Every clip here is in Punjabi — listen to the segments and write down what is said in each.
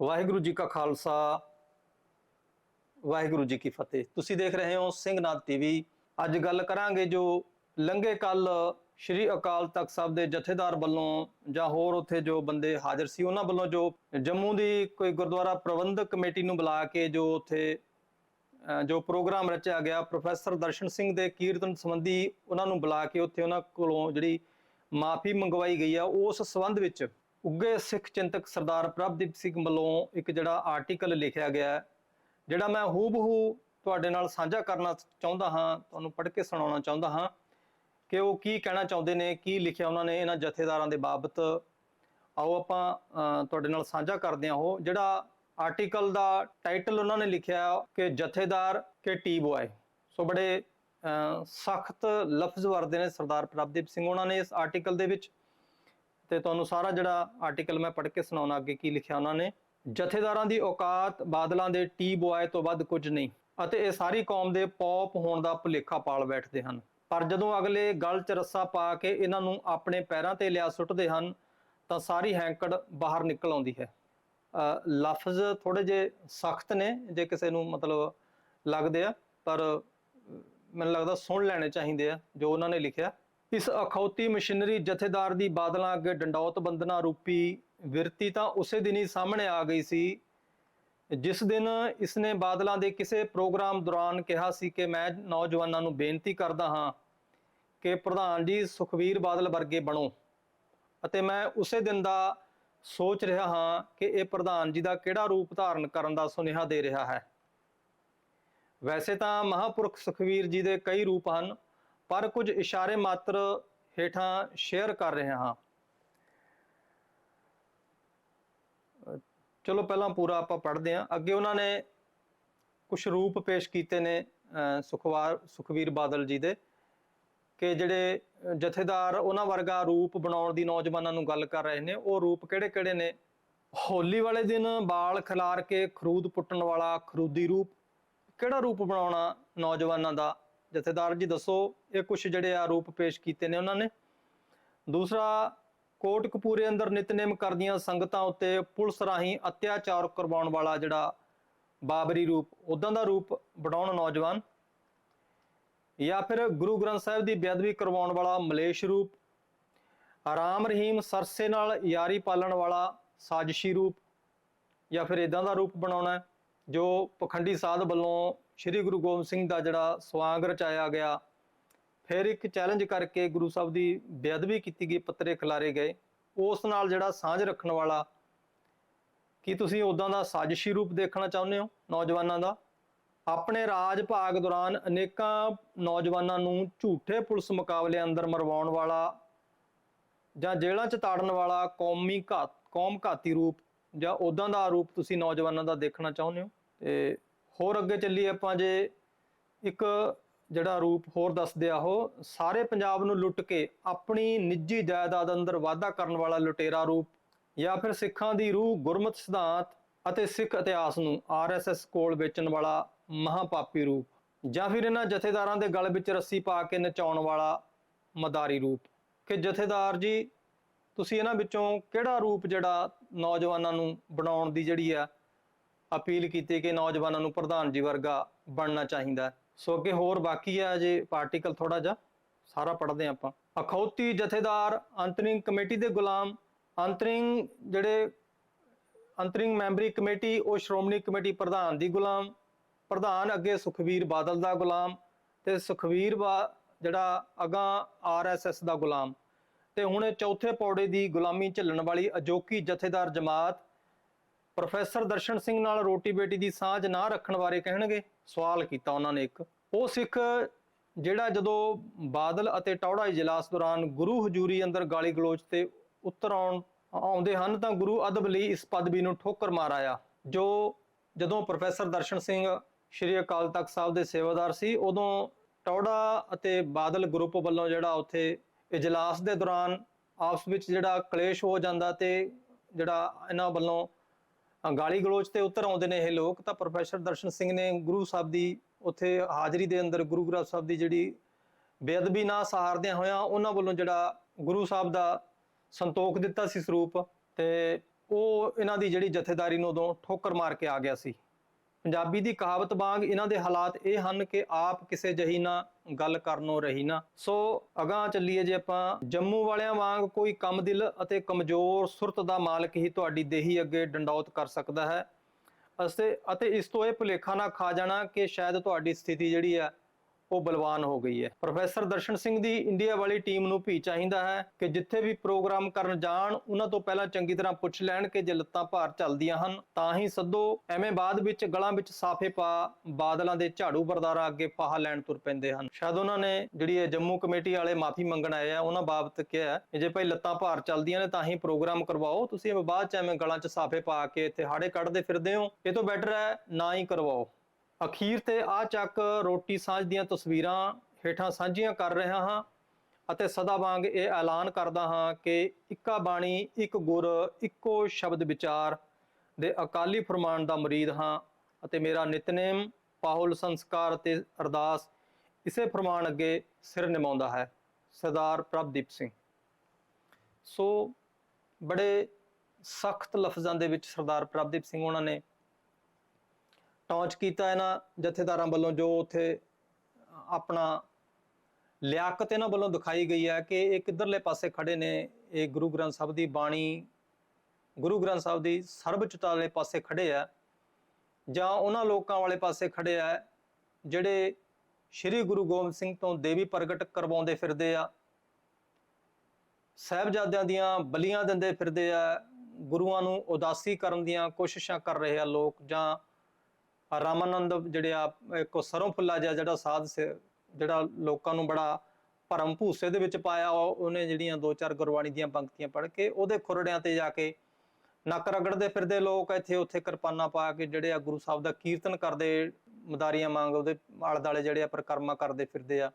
ਵਾਹਿਗੁਰੂ ਜੀ ਕਾ ਖਾਲਸਾ, ਵਾਹਿਗੁਰੂ ਜੀ ਕੀ ਫਤਿਹ। ਤੁਸੀਂ ਦੇਖ ਰਹੇ ਹੋ ਸਿੰਘਨਾਥ ਟੀਵੀ। ਅੱਜ ਗੱਲ ਕਰਾਂਗੇ ਜੋ ਲੰਘੇ ਕੱਲ ਸ਼੍ਰੀ ਅਕਾਲ ਤਖਤ ਸਾਹਿਬ ਦੇ ਜਥੇਦਾਰ ਵੱਲੋਂ ਜਾਂ ਹੋਰ ਉੱਥੇ ਜੋ ਬੰਦੇ ਹਾਜ਼ਰ ਸੀ, ਉਹਨਾਂ ਵੱਲੋਂ ਜੋ ਜੰਮੂ ਦੀ ਕੋਈ ਗੁਰਦੁਆਰਾ ਪ੍ਰਬੰਧਕ ਕਮੇਟੀ ਨੂੰ ਬੁਲਾ ਕੇ ਜੋ ਉੱਥੇ ਜੋ ਪ੍ਰੋਗਰਾਮ ਰਚਿਆ ਗਿਆ, ਪ੍ਰੋਫੈਸਰ ਦਰਸ਼ਨ ਸਿੰਘ ਦੇ ਕੀਰਤਨ ਸੰਬੰਧੀ ਉਹਨਾਂ ਨੂੰ ਬੁਲਾ ਕੇ ਉੱਥੇ ਉਹਨਾਂ ਕੋਲੋਂ ਜਿਹੜੀ ਮਾਫੀ ਮੰਗਵਾਈ ਗਈ ਆ, ਉਸ ਸੰਬੰਧ ਵਿੱਚ ਉੱਗੇ ਸਿੱਖ ਚਿੰਤਕ ਸਰਦਾਰ ਪ੍ਰਭਦੀਪ ਸਿੰਘ ਵੱਲੋਂ ਇੱਕ ਜਿਹੜਾ ਆਰਟੀਕਲ ਲਿਖਿਆ ਗਿਆ ਜਿਹੜਾ ਮੈਂ ਹੂਬਹੂ ਤੁਹਾਡੇ ਨਾਲ ਸਾਂਝਾ ਕਰਨਾ ਚਾਹੁੰਦਾ ਹਾਂ, ਤੁਹਾਨੂੰ ਪੜ੍ਹ ਕੇ ਸੁਣਾਉਣਾ ਚਾਹੁੰਦਾ ਹਾਂ ਕਿ ਉਹ ਕੀ ਕਹਿਣਾ ਚਾਹੁੰਦੇ ਨੇ, ਕੀ ਲਿਖਿਆ ਉਹਨਾਂ ਨੇ ਇਹਨਾਂ ਜਥੇਦਾਰਾਂ ਦੇ ਬਾਬਤ। ਆਓ ਆਪਾਂ ਤੁਹਾਡੇ ਨਾਲ ਸਾਂਝਾ ਕਰਦੇ ਹਾਂ ਉਹ, ਜਿਹੜਾ ਆਰਟੀਕਲ ਦਾ ਟਾਈਟਲ ਉਹਨਾਂ ਨੇ ਲਿਖਿਆ ਕਿ ਜਥੇਦਾਰ ਕੇ ਟੀ ਬੁਆਏ ਸੋ ਬੜੇ ਸਖਤ ਲਫ਼ਜ਼ ਵਰਦੇ ਨੇ ਸਰਦਾਰ ਪ੍ਰਭਦੀਪ ਸਿੰਘ ਉਹਨਾਂ ਨੇ ਇਸ ਆਰਟੀਕਲ ਦੇ ਵਿੱਚ। ਤੇ ਤੁਹਾਨੂੰ ਸਾਰਾ ਜਿਹੜਾ ਆਰਟੀਕਲ ਮੈਂ ਪੜ੍ਹ ਕੇ ਸੁਣਾਉਣਾ, ਅੱਗੇ ਕੀ ਲਿਖਿਆ ਉਹਨਾਂ ਨੇ, ਜਥੇਦਾਰਾਂ ਦੀ ਔਕਾਤ ਬਾਦਲਾਂ ਦੇ ਟੀ ਬੁਆਏ ਤੋਂ ਵੱਧ ਕੁਝ ਨਹੀਂ ਅਤੇ ਇਹ ਸਾਰੀ ਕੌਮ ਦੇ ਪੌਪ ਹੋਣ ਦਾ ਭੁਲੇਖਾ ਪਾਲ ਬੈਠਦੇ ਹਨ। ਪਰ ਜਦੋਂ ਅਗਲੇ ਗਲ ਚ ਰੱਸਾ ਪਾ ਕੇ ਇਹਨਾਂ ਨੂੰ ਆਪਣੇ ਪੈਰਾਂ ਤੇ ਲਿਆ ਸੁੱਟਦੇ ਹਨ, ਤਾਂ ਸਾਰੀ ਹੈਂਕੜ ਬਾਹਰ ਨਿਕਲ ਆਉਂਦੀ ਹੈ। ਲਫ਼ਜ਼ ਥੋੜੇ ਜੇ ਸਖਤ ਨੇ, ਜੇ ਕਿਸੇ ਨੂੰ ਮਤਲਬ ਲੱਗਦੇ ਆ, ਪਰ ਮੈਨੂੰ ਲੱਗਦਾ ਸੁਣ ਲੈਣੇ ਚਾਹੀਦੇ ਆ ਜੋ ਉਹਨਾਂ ਨੇ ਲਿਖਿਆ। ਇਸ ਅਖੌਤੀ ਮਸ਼ੀਨਰੀ ਜਥੇਦਾਰ ਦੀ ਬਾਦਲਾਂ ਅੱਗੇ ਡੰਡੌਤ ਬੰਦਨਾ ਰੂਪੀ ਵਿਰਤੀ ਤਾਂ ਉਸੇ ਦਿਨ ਹੀ ਸਾਹਮਣੇ ਆ ਗਈ ਸੀ। ਜਿਸ ਦਿਨ ਇਸਨੇ ਬਾਦਲਾਂ ਦੇ ਕਿਸੇ ਪ੍ਰੋਗਰਾਮ ਦੌਰਾਨ ਕਿਹਾ ਸੀ ਕਿ ਮੈਂ ਨੌਜਵਾਨਾਂ ਨੂੰ ਬੇਨਤੀ ਕਰਦਾ ਹਾਂ ਕਿ ਪ੍ਰਧਾਨ ਜੀ ਸੁਖਵੀਰ ਬਾਦਲ ਵਰਗੇ ਬਣੋ ਅਤੇ ਮੈਂ ਉਸੇ ਦਿਨ ਦਾ ਸੋਚ ਰਿਹਾ ਹਾਂ ਕਿ ਇਹ ਪ੍ਰਧਾਨ ਜੀ ਦਾ ਕਿਹੜਾ ਰੂਪ ਧਾਰਨ ਕਰਨ ਦਾ ਸੁਨੇਹਾ ਦੇ ਰਿਹਾ ਹੈ। ਵੈਸੇ ਤਾਂ ਮਹਾਪੁਰਖ ਸੁਖਵੀਰ ਜੀ ਦੇ ਕਈ ਰੂਪ ਹਨ। ਪਰ ਕੁਝ ਇਸ਼ਾਰੇ ਮਾਤਰ ਹੇਠਾਂ ਸ਼ੇਅਰ ਕਰ ਰਿਹਾ ਹਾਂ। ਚਲੋ ਪਹਿਲਾਂ ਪੂਰਾ ਆਪਾਂ ਪੜ੍ਹਦੇ ਹਾਂ। ਅੱਗੇ ਉਹਨਾਂ ਨੇ ਕੁਝ ਰੂਪ ਪੇਸ਼ ਕੀਤੇ ਨੇ ਅ, ਸੁਖਵਾਰ ਸੁਖਵੀਰ ਬਾਦਲ ਜੀ ਦੇ ਕਿ ਜਿਹੜੇ ਜਥੇਦਾਰ ਉਹਨਾਂ ਵਰਗਾ ਰੂਪ ਬਣਾਉਣ ਦੀ ਨੌਜਵਾਨਾਂ ਨੂੰ ਗੱਲ ਕਰ ਰਹੇ ਨੇ। ਉਹ ਰੂਪ ਕਿਹੜੇ-ਕਿਹੜੇ ਨੇ? ਹੋਲੀ ਵਾਲੇ ਦਿਨ ਬਾਲ ਖਿਲਾਰ ਕੇ ਖਰੂਦ ਪੁੱਟਣ ਵਾਲਾ ਖਰੂਦੀ ਰੂਪ। ਕਿਹੜਾ ਰੂਪ ਬਣਾਉਣਾ ਨੌਜਵਾਨਾਂ ਦਾ? ਜਥੇਦਾਰ ਜੀ ਦੱਸੋ, ਇਹ ਕੁਝ ਜਿਹੜੇ ਆ ਰੂਪ ਪੇਸ਼ ਕੀਤੇ ਨੇ ਉਹਨਾਂ ਨੇ। ਦੂਸਰਾ, ਕੋਟ ਕਪੂਰੇ ਅੰਦਰ ਨਿਤਨੇਮ ਕਰਦੀਆਂ ਸੰਗਤਾਂ ਉੱਤੇ ਪੁਲਿਸ ਰਾਹੀਂ ਅਤਿਆਚਾਰ ਕਰਵਾਉਣ ਵਾਲਾ ਜਿਹੜਾ ਬਾਬਰੀ ਰੂਪ ਉਦਾਂ ਦਾ ਰੂਪ ਬਣਾਉਣ ਨੌਜਵਾਨ ਜਾਂ ਫਿਰ ਗੁਰੂ ਗ੍ਰੰਥ ਸਾਹਿਬ ਦੀ ਬੇਅਦਬੀ ਕਰਵਾਉਣ ਵਾਲਾ ਮਲੇਸ਼ ਰੂਪ ਆਰਾਮ ਰਹੀਮ ਸਰਸੇ ਨਾਲ ਯਾਰੀ ਪਾਲਣ ਵਾਲਾ ਸਾਜ਼ਿਸ਼ੀ ਰੂਪ ਜਾਂ ਫਿਰ ਇਦਾਂ ਦਾ ਰੂਪ ਬਣਾਉਣਾ ਜੋ ਪਖੰਡੀ ਸਾਧ ਵੱਲੋਂ ਸ੍ਰੀ ਗੁਰੂ ਗੋਬਿੰਦ ਸਿੰਘ ਦਾ ਜਿਹੜਾ ਸਵਾਂਗ ਰਚਾਇਆ ਗਿਆ, ਫਿਰ ਇੱਕ ਚੈਲੰਜ ਕਰਕੇ ਗੁਰੂ ਸਾਹਿਬ ਦੀ ਬੇਅਦਬੀ ਕੀਤੀ ਗਈ, ਪੱਤਰੇ ਖਿਲਾਰੇ ਗਏ। ਉਸ ਨਾਲ ਜਿਹੜਾ ਸਾਂਝ ਰੱਖਣ ਵਾਲਾ, ਕੀ ਤੁਸੀਂ ਉਦਾਂ ਦਾ ਸਾਜ਼ਿਸ਼ੀ ਰੂਪ ਦੇਖਣਾ ਚਾਹੁੰਦੇ ਹੋ ਨੌਜਵਾਨਾਂ ਦਾ? ਆਪਣੇ ਰਾਜ ਭਾਗ ਦੌਰਾਨ ਅਨੇਕਾਂ ਨੌਜਵਾਨਾਂ ਨੂੰ ਝੂਠੇ ਪੁਲਿਸ ਮੁਕਾਬਲੇ ਅੰਦਰ ਮਰਵਾਉਣ ਵਾਲਾ ਜਾਂ ਜੇਲ੍ਹਾਂ 'ਚ ਤਾੜਨ ਵਾਲਾ ਕੌਮੀ ਘਾਤ, ਕੌਮ ਘਾਤੀ ਰੂਪ ਜਾਂ ਉਦਾਂ ਦਾ ਰੂਪ ਤੁਸੀਂ ਨੌਜਵਾਨਾਂ ਦਾ ਦੇਖਣਾ ਚਾਹੁੰਦੇ ਹੋ? ਤੇ ਹੋਰ ਅੱਗੇ ਚੱਲੀਏ ਆਪਾਂ ਜੇ ਇੱਕ ਜਿਹੜਾ ਰੂਪ ਹੋਰ ਦੱਸਦੇ ਆ ਉਹ, ਸਾਰੇ ਪੰਜਾਬ ਨੂੰ ਲੁੱਟ ਕੇ ਆਪਣੀ ਨਿੱਜੀ ਜਾਇਦਾਦ ਅੰਦਰ ਵਾਧਾ ਕਰਨ ਵਾਲਾ ਲੁਟੇਰਾ ਰੂਪ ਜਾਂ ਫਿਰ ਸਿੱਖਾਂ ਦੀ ਰੂਹ ਗੁਰਮਤਿ ਸਿਧਾਂਤ ਅਤੇ ਸਿੱਖ ਇਤਿਹਾਸ ਨੂੰ ਆਰਐਸਐਸ ਕੋਲ ਵੇਚਣ ਵਾਲਾ ਮਹਾਪਾਪੀ ਰੂਪ ਜਾਂ ਫਿਰ ਇਹਨਾਂ ਜਥੇਦਾਰਾਂ ਦੇ ਗਲ ਵਿੱਚ ਰੱਸੀ ਪਾ ਕੇ ਨਚਾਉਣ ਵਾਲਾ ਮਦਾਰੀ ਰੂਪ। ਕਿ ਜਥੇਦਾਰ ਜੀ ਤੁਸੀਂ ਇਹਨਾਂ ਵਿੱਚੋਂ ਕਿਹੜਾ ਰੂਪ ਜਿਹੜਾ ਨੌਜਵਾਨਾਂ ਨੂੰ ਬਣਾਉਣ ਦੀ ਜਿਹੜੀ ਆ ਅਪੀਲ ਕੀਤੀ ਕਿ ਨੌਜਵਾਨਾਂ ਨੂੰ ਪ੍ਰਧਾਨ ਜੀ ਵਰਗਾ ਬਣਨਾ ਚਾਹੀਦਾ ਸੋ ਅੱਗੇ ਹੋਰ ਬਾਕੀ ਆ ਜੇ ਪਾਰਟੀਕਲ ਥੋੜਾ ਜਿਹਾ, ਸਾਰਾ ਪੜ੍ਹਦੇ ਹਾਂ ਆਪਾਂ। ਅਖੌਤੀ ਜਥੇਦਾਰ, ਅੰਤਰਿੰਗ ਕਮੇਟੀ ਦੇ ਗੁਲਾਮ, ਅੰਤਰਿੰਗ ਜਿਹੜੇ ਅੰਤਰਿੰਗ ਮੈਂਬਰੀ ਕਮੇਟੀ, ਉਹ ਸ਼੍ਰੋਮਣੀ ਕਮੇਟੀ ਪ੍ਰਧਾਨ ਦੀ ਗੁਲਾਮ, ਪ੍ਰਧਾਨ ਅੱਗੇ ਸੁਖਵੀਰ ਬਾਦਲ ਦਾ ਗੁਲਾਮ ਤੇ ਸੁਖਵੀਰ ਬਾ ਜਿਹੜਾ ਅਗਾ ਆਰਐਸਐਸ ਦਾ ਗੁਲਾਮ। ਤੇ ਹੁਣ ਚੌਥੇ ਪੌੜੇ ਦੀ ਗੁਲਾਮੀ ਝੱਲਣ ਵਾਲੀ ਅਜੋਕੀ ਜਥੇਦਾਰ ਜਮਾਤ ਪ੍ਰੋਫੈਸਰ ਦਰਸ਼ਨ ਸਿੰਘ ਨਾਲ ਰੋਟੀ ਬੇਟੀ ਦੀ ਸਾਂਝ ਨਾ ਰੱਖਣ ਬਾਰੇ ਕਹਿਣਗੇ। ਸਵਾਲ ਕੀਤਾ ਉਹਨਾਂ ਨੇ ਇੱਕ। ਉਹ ਸਿੱਖ ਜਿਹੜਾ ਜਦੋਂ ਬਾਦਲ ਅਤੇ ਟੌੜਾ ਇਜਲਾਸ ਦੌਰਾਨ ਗੁਰੂ ਹਜ਼ੂਰੀ ਅੰਦਰ ਗਾਲੀ ਗਲੋਚ ਤੇ ਉਤਰ ਆਉਣ, ਆਉਂਦੇ ਹਨ ਤਾਂ ਗੁਰੂ ਅਦਬ ਲਈ ਇਸ ਪਦਵੀ ਨੂੰ ਠੋਕਰ ਮਾਰ ਆਇਆ, ਜੋ ਜਦੋਂ ਪ੍ਰੋਫੈਸਰ ਦਰਸ਼ਨ ਸਿੰਘ ਸ਼੍ਰੀ ਅਕਾਲ ਤਖਤ ਸਾਹਿਬ ਦੇ ਸੇਵਾਦਾਰ ਸੀ, ਉਦੋਂ ਟੌੜਾ ਅਤੇ ਬਾਦਲ ਗਰੁੱਪ ਵੱਲੋਂ ਜਿਹੜਾ ਉੱਥੇ ਇਜਲਾਸ ਦੇ ਦੌਰਾਨ ਆਪਸ ਵਿੱਚ ਜਿਹੜਾ ਕਲੇਸ਼ ਹੋ ਜਾਂਦਾ ਤੇ ਜਿਹੜਾ ਇਹਨਾਂ ਵੱਲੋਂ ਗਾਲੀ ਗਲੋਚ ਤੇ ਉਤਰ ਆਉਂਦੇ ਨੇ ਇਹ ਲੋਕ, ਤਾਂ ਪ੍ਰੋਫੈਸਰ ਦਰਸ਼ਨ ਸਿੰਘ ਨੇ ਗੁਰੂ ਸਾਹਿਬ ਦੀ ਉੱਥੇ ਹਾਜ਼ਰੀ ਦੇ ਅੰਦਰ ਗੁਰੂ ਗ੍ਰੰਥ ਸਾਹਿਬ ਦੀ ਜਿਹੜੀ ਬੇਅਦਬੀ ਨਾ ਸਹਾਰਦਿਆਂ ਹੋਇਆਂ ਉਹਨਾਂ ਵੱਲੋਂ ਜਿਹੜਾ ਗੁਰੂ ਸਾਹਿਬ ਦਾ ਸੰਤੋਖ ਦਿੱਤਾ ਸੀ ਸਰੂਪ ਤੇ ਉਹ ਇਹਨਾਂ ਦੀ ਜਿਹੜੀ ਜਥੇਦਾਰੀ ਨੂੰ ਉਦੋਂ ਠੋਕਰ ਮਾਰ ਕੇ ਆ ਗਿਆ ਸੀ। ਪੰਜਾਬੀ ਦੀ ਕਹਾਵਤ ਵਾਂਗ ਇਹਨਾਂ ਦੇ ਹਾਲਾਤ ਇਹ ਹਨ ਕਿ ਆਪ ਕਿਸੇ ਜਹੀ ਨਾ ਗੱਲ ਕਰਨੋਂ ਰਹੀ ਨਾ। ਸੋ ਅਗਾਹ ਚੱਲੀਏ ਜੇ ਆਪਾਂ, ਜੰਮੂ ਵਾਲਿਆਂ ਵਾਂਗ ਕੋਈ ਕਮ ਦਿਲ ਅਤੇ ਕਮਜ਼ੋਰ ਸੁਰਤ ਦਾ ਮਾਲਕ ਹੀ ਤੁਹਾਡੀ ਦੇਹੀ ਅੱਗੇ ਡੰਡੌਤ ਕਰ ਸਕਦਾ ਹੈ। ਅਤੇ ਅਤੇ ਇਸ ਤੋਂ ਇਹ ਭੁਲੇਖਾ ਨਾ ਖਾ ਜਾਣਾ ਕਿ ਸ਼ਾਇਦ ਤੁਹਾਡੀ ਸਥਿਤੀ ਜਿਹੜੀ ਹੈ ਉਹ ਬਲਵਾਨ ਹੋ ਗਈ ਹੈ। ਪ੍ਰੋਫੈਸਰ ਦਰਸ਼ਨ ਸਿੰਘ ਦੀ ਇੰਡੀਆ ਵਾਲੀ ਟੀਮ ਨੂੰ ਵੀ ਚਾਹੀਦਾ ਹੈ ਕਿ ਜਿੱਥੇ ਵੀ ਪ੍ਰੋਗਰਾਮ ਕਰਨ ਜਾਣ, ਉਹਨਾਂ ਤੋਂ ਪਹਿਲਾਂ ਚੰਗੀ ਤਰ੍ਹਾਂ ਪੁੱਛ ਲੈਣ ਕਿ ਜੇ ਲੱਤਾਂ ਭਾਰ ਚੱਲਦੀਆਂ ਹਨ, ਤਾਂ ਹੀ ਸੱਦੋ। ਐਵੇਂ ਬਾਅਦ ਵਿੱਚ ਗਲਾਂ ਵਿੱਚ ਸਾਫੇ ਪਾ, ਬਾਦਲਾਂ ਦੇ ਝਾੜੂ ਬਰਦਾਰਾ ਅੱਗੇ ਪਾਹਾ ਲੈਣ ਤੁਰ ਪੈਂਦੇ ਹਨ। ਸ਼ਾਇਦ ਉਹਨਾਂ ਨੇ ਜਿਹੜੀ ਇਹ ਜੰਮੂ ਕਮੇਟੀ ਵਾਲੇ ਮਾਫੀ ਮੰਗਣ ਆਏ ਆ, ਉਹਨਾਂ ਬਾਬਤ ਕਿਹਾ ਕਿ ਜੇ ਭਾਈ ਲੱਤਾਂ ਭਾਰ ਚੱਲਦੀਆਂ ਨੇ, ਤਾਂ ਹੀ ਪ੍ਰੋਗਰਾਮ ਕਰਵਾਓ। ਤੁਸੀਂ ਐਵੇਂ ਬਾਅਦ ਚ ਐਵੇਂ ਗਲਾਂ 'ਚ ਸਾਫੇ ਪਾ ਕੇ ਇੱਥੇ ਹਾੜੇ ਕੱਢਦੇ ਫਿਰਦੇ ਹੋ। ਇਹ ਤੋਂ ਬੈਟਰ ਹੈ ਨਾ ਹੀ ਕਰਵਾਓ। ਅਖੀਰ ਤੇ ਆ ਚੱਕ ਰੋਟੀ ਸਾਂਝ ਦੀਆਂ ਤਸਵੀਰਾਂ ਹੇਠਾਂ ਸਾਂਝੀਆਂ ਕਰ ਰਿਹਾ ਹਾਂ ਅਤੇ ਸਦਾ ਵਾਂਗ ਇਹ ਐਲਾਨ ਕਰਦਾ ਹਾਂ ਕਿ ਇੱਕਾ ਬਾਣੀ, ਇੱਕ ਗੁਰ, ਇੱਕੋ ਸ਼ਬਦ ਵਿਚਾਰ ਦੇ ਅਕਾਲੀ ਫਰਮਾਨ ਦਾ ਮੁਰੀਦ ਹਾਂ ਅਤੇ ਮੇਰਾ ਨਿਤਨੇਮ ਪਾਹੁਲ ਸੰਸਕਾਰ ਅਤੇ ਅਰਦਾਸ ਇਸੇ ਫਰਮਾਨ ਅੱਗੇ ਸਿਰ ਨਿਮਾਉਂਦਾ ਹੈ, ਸਰਦਾਰ ਪ੍ਰਭਦੀਪ ਸਿੰਘ। ਸੋ ਬੜੇ ਸਖਤ ਲਫ਼ਜ਼ਾਂ ਦੇ ਵਿੱਚ ਸਰਦਾਰ ਪ੍ਰਭਦੀਪ ਸਿੰਘ ਉਹਨਾਂ ਨੇ ਟੌਂਚ ਕੀਤਾ ਇਹਨਾਂ ਜਥੇਦਾਰਾਂ ਵੱਲੋਂ, ਜੋ ਉੱਥੇ ਆਪਣਾ ਲਿਆਕਤ ਇਹਨਾਂ ਵੱਲੋਂ ਦਿਖਾਈ ਗਈ ਹੈ ਕਿ ਇਹ ਕਿੱਧਰਲੇ ਪਾਸੇ ਖੜੇ ਨੇ। ਇਹ ਗੁਰੂ ਗ੍ਰੰਥ ਸਾਹਿਬ ਦੀ ਬਾਣੀ, ਗੁਰੂ ਗ੍ਰੰਥ ਸਾਹਿਬ ਦੀ ਸਰਬਉੱਚਤਾ ਵਾਲੇ ਪਾਸੇ ਖੜੇ ਆ, ਜਾਂ ਉਹਨਾਂ ਲੋਕਾਂ ਵਾਲੇ ਪਾਸੇ ਖੜੇ ਆ, ਜਿਹੜੇ ਸ੍ਰੀ ਗੁਰੂ ਗੋਬਿੰਦ ਸਿੰਘ ਤੋਂ ਦੇਵੀ ਪ੍ਰਗਟ ਕਰਵਾਉਂਦੇ ਫਿਰਦੇ ਆ, ਸਾਹਿਬਜ਼ਾਦਿਆਂ ਦੀਆਂ ਬਲੀਆਂ ਦਿੰਦੇ ਫਿਰਦੇ ਆ, ਗੁਰੂਆਂ ਨੂੰ ਉਦਾਸੀ ਕਰਨ ਦੀਆਂ ਕੋਸ਼ਿਸ਼ਾਂ ਕਰ ਰਹੇ ਆ ਲੋਕ, ਜਾਂ ਰਾਮਾਨੰਦ ਜਿਹੜੇ ਆ, ਇੱਕ ਸਰੋਂ ਫੁੱਲਾ ਜਿਹਾ ਜਿਹੜਾ ਸਾਧ ਜਿਹੜਾ ਲੋਕਾਂ ਨੂੰ ਬੜਾ ਭਰਮ ਭੂਸੇ ਦੇ ਵਿੱਚ ਪਾਇਆ ਉਹਨੇ ਜਿਹੜੀਆਂ ਦੋ ਚਾਰ ਗੁਰਬਾਣੀ ਦੀਆਂ ਪੰਕਤੀਆਂ ਪੜ੍ਹ ਕੇ, ਉਹਦੇ ਖੁਰੜਿਆਂ ਤੇ ਜਾ ਕੇ ਨੱਕ ਰਗੜਦੇ ਫਿਰਦੇ ਲੋਕ ਇੱਥੇ, ਉੱਥੇ ਕਿਰਪਾਨਾਂ ਪਾ ਕੇ ਜਿਹੜੇ ਆ ਗੁਰੂ ਸਾਹਿਬ ਦਾ ਕੀਰਤਨ ਕਰਦੇ, ਮਦਾਰੀਆਂ ਮੰਗ ਉਹਦੇ ਆਲੇ ਦਾਲੇ ਜਿਹੜੇ ਆ ਪ੍ਰਕਰਮਾ ਕਰਦੇ ਫਿਰਦੇ ਆ।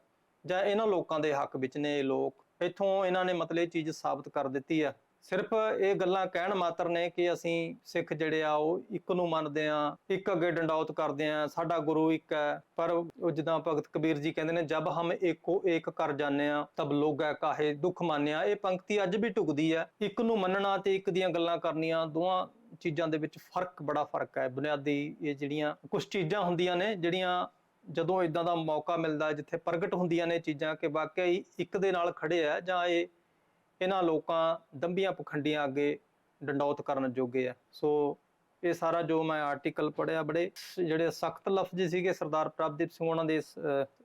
ਜਾਂ ਇਹਨਾਂ ਲੋਕਾਂ ਦੇ ਹੱਕ ਵਿੱਚ ਨੇ ਇਹ ਲੋਕ, ਇੱਥੋਂ ਇਹਨਾਂ ਨੇ ਮਤਲਬ ਇਹ ਚੀਜ਼ ਸਾਬਤ ਕਰ ਦਿੱਤੀ ਆ। ਸਿਰਫ ਇਹ ਗੱਲਾਂ ਕਹਿਣ ਮਾਤਰ ਨੇ ਕਿ ਅਸੀਂ ਸਿੱਖ ਜਿਹੜੇ ਆ, ਉਹ ਇੱਕ ਨੂੰ ਮੰਨਦੇ ਆ, ਇੱਕ ਅੱਗੇ ਡੰਡੌਤ ਕਰਦੇ ਆ, ਸਾਡਾ ਗੁਰੂ ਇੱਕ ਹੈ। ਪਰ ਉਹ ਜਿੱਦਾਂ ਭਗਤ ਕਬੀਰ ਜੀ ਕਹਿੰਦੇ ਨੇ, ਜਬ ਹਮ ਏਕੋ ਏਕ ਕਰ ਜਾਂਦੇ ਆ, ਤਬ ਲੋਗੈ ਕਾਹੇ ਦੁੱਖ ਮਾਨਿਆ ਇਹ ਪੰਕਤੀ ਅੱਜ ਵੀ ਢੁਕਦੀ ਹੈ। ਇੱਕ ਨੂੰ ਮੰਨਣਾ ਤੇ ਇੱਕ ਦੀਆਂ ਗੱਲਾਂ ਕਰਨੀਆਂ, ਦੋਵਾਂ ਚੀਜ਼ਾਂ ਦੇ ਵਿੱਚ ਫ਼ਰਕ, ਬੜਾ ਫ਼ਰਕ ਹੈ। ਬੁਨਿਆਦੀ ਇਹ ਜਿਹੜੀਆਂ ਕੁਝ ਚੀਜ਼ਾਂ ਹੁੰਦੀਆਂ ਨੇ, ਜਿਹੜੀਆਂ ਜਦੋਂ ਇਦਾਂ ਦਾ ਮੌਕਾ ਮਿਲਦਾ, ਜਿੱਥੇ ਪ੍ਰਗਟ ਹੁੰਦੀਆਂ ਨੇ ਚੀਜ਼ਾਂ ਕਿ ਵਾਕਿਆ ਹੀ ਇੱਕ ਦੇ ਨਾਲ ਖੜੇ ਆ ਜਾਂ ਇਹ ਇਹਨਾਂ ਲੋਕਾਂ ਦੰਬੀਆਂ ਪਖੰਡੀਆਂ ਅੱਗੇ ਡੰਡੌਤ ਕਰਨ ਜੋਗੇ ਆ। ਸੋ ਇਹ ਸਾਰਾ ਜੋ ਮੈਂ ਆਰਟੀਕਲ ਪੜਿਆ ਬੜੇ ਜਿਹੜੇ ਸਖਤ ਲਫ਼ਜ਼ ਸੀਗੇ ਸਰਦਾਰ ਪ੍ਰਭਦੀਪ ਸਿੰਘ ਉਹਨਾਂ ਦੇ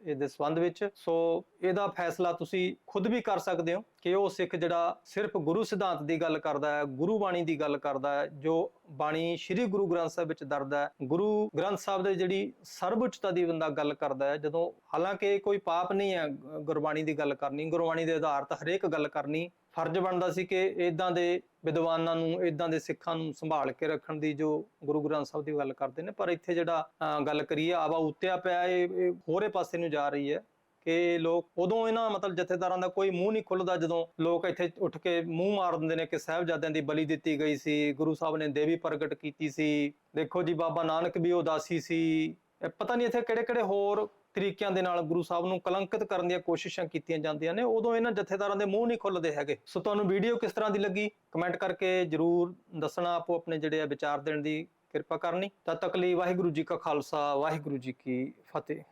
ਇਹਦੇ ਸੰਬੰਧ ਵਿੱਚ। ਸੋ ਇਹਦਾ ਫੈਸਲਾ ਤੁਸੀਂ ਖੁਦ ਵੀ ਕਰ ਸਕਦੇ ਹੋ ਕਿ ਉਹ ਸਿੱਖ ਜਿਹੜਾ ਸਿਰਫ ਗੁਰੂ ਸਿਧਾਂਤ ਦੀ ਗੱਲ ਕਰਦਾ ਹੈ, ਗੁਰੂ ਬਾਣੀ ਦੀ ਗੱਲ ਕਰਦਾ ਹੈ, ਜੋ ਬਾਣੀ ਸ੍ਰੀ ਗੁਰੂ ਗ੍ਰੰਥ ਸਾਹਿਬ ਵਿੱਚ ਦਰਜ ਹੈ। ਗੁਰੂ ਗ੍ਰੰਥ ਸਾਹਿਬ ਦੇ ਜਿਹੜੀ ਸਰਵਉੱਚਤਾ ਦੀ ਬੰਦਾ ਗੱਲ ਕਰਦਾ ਹੈ, ਜਦੋਂ ਹਾਲਾਂਕਿ ਕੋਈ ਪਾਪ ਨਹੀਂ ਹੈ, ਗੁਰਬਾਣੀ ਦੀ ਗੱਲ ਕਰਨੀ, ਗੁਰਬਾਣੀ ਦੇ ਆਧਾਰ ਤੇ ਹਰੇਕ ਗੱਲ ਕਰਨੀ ਫਰਜ਼ ਬਣਦਾ ਸੀ ਕਿ ਇਦਾਂ ਦੇ ਵਿਦਵਾਨਾਂ ਨੂੰ ਇਦਾਂ ਦੇ ਸਿੱਖਾਂ ਨੂੰ ਸੰਭਾਲ ਕੇ ਰੱਖਣ ਦੀ ਜੋ ਗੁਰੂ ਗ੍ਰੰਥ ਸਾਹਿਬ ਦੀ ਗੱਲ ਕਰਦੇ ਨੇ। ਪਰ ਇੱਥੇ ਜਿਹੜਾ ਗੱਲ ਕਰੀਏ, ਆਵਾ ਉੱਤਿਆ ਪਿਆ, ਇਹ ਹੋਰੇ ਪਾਸੇ ਨੂੰ ਜਾ ਰਹੀ ਹੈ ਕਿ ਲੋਕ ਉਦੋਂ ਇਹਨਾਂ ਮਤਲਬ ਜਥੇਦਾਰਾਂ ਦਾ ਕੋਈ ਮੂੰਹ ਨਹੀਂ ਖੁੱਲਦਾ ਜਦੋਂ ਲੋਕ ਇੱਥੇ ਉੱਠ ਕੇ ਮੂੰਹ ਮਾਰ ਦਿੰਦੇ ਨੇ ਕਿ ਸਾਹਿਬਜ਼ਾਦਿਆਂ ਦੀ ਬਲੀ ਦਿੱਤੀ ਗਈ ਸੀ, ਗੁਰੂ ਸਾਹਿਬ ਨੇ ਦੇਵੀ ਪ੍ਰਗਟ ਕੀਤੀ ਸੀ। ਦੇਖੋ ਜੀ, ਬਾਬਾ ਨਾਨਕ ਵੀ ਉਦਾਸੀ ਸੀ। ਪਤਾ ਨਹੀਂ ਇੱਥੇ ਕਿਹੜੇ ਕਿਹੜੇ ਹੋਰ ਤਰੀਕਿਆਂ ਦੇ ਨਾਲ ਗੁਰੂ ਸਾਹਿਬ ਨੂੰ ਕਲੰਕਿਤ ਕਰਨ ਦੀਆਂ ਕੋਸ਼ਿਸ਼ਾਂ ਕੀਤੀਆਂ ਜਾਂਦੀਆਂ ਨੇ, ਉਦੋਂ ਇਹਨਾਂ ਜਥੇਦਾਰਾਂ ਦੇ ਮੂੰਹ ਨਹੀਂ ਖੁੱਲਦੇ ਹੈਗੇ। ਸੋ ਤੁਹਾਨੂੰ ਵੀਡੀਓ ਕਿਸ ਤਰ੍ਹਾਂ ਦੀ ਲੱਗੀ? ਕਮੈਂਟ ਕਰਕੇ ਜਰੂਰ ਦੱਸਣਾ, ਆਪੋ ਆਪਣੇ ਜਿਹੜੇ ਆ ਵਿਚਾਰ ਦੇਣ ਦੀ ਕਿਰਪਾ ਕਰਨੀ। ਤਦ ਤੱਕ ਲਈ ਵਾਹਿਗੁਰੂ ਜੀ ਕਾ ਖਾਲਸਾ, ਵਾਹਿਗੁਰੂ ਜੀ ਕੀ ਫਤਿਹ।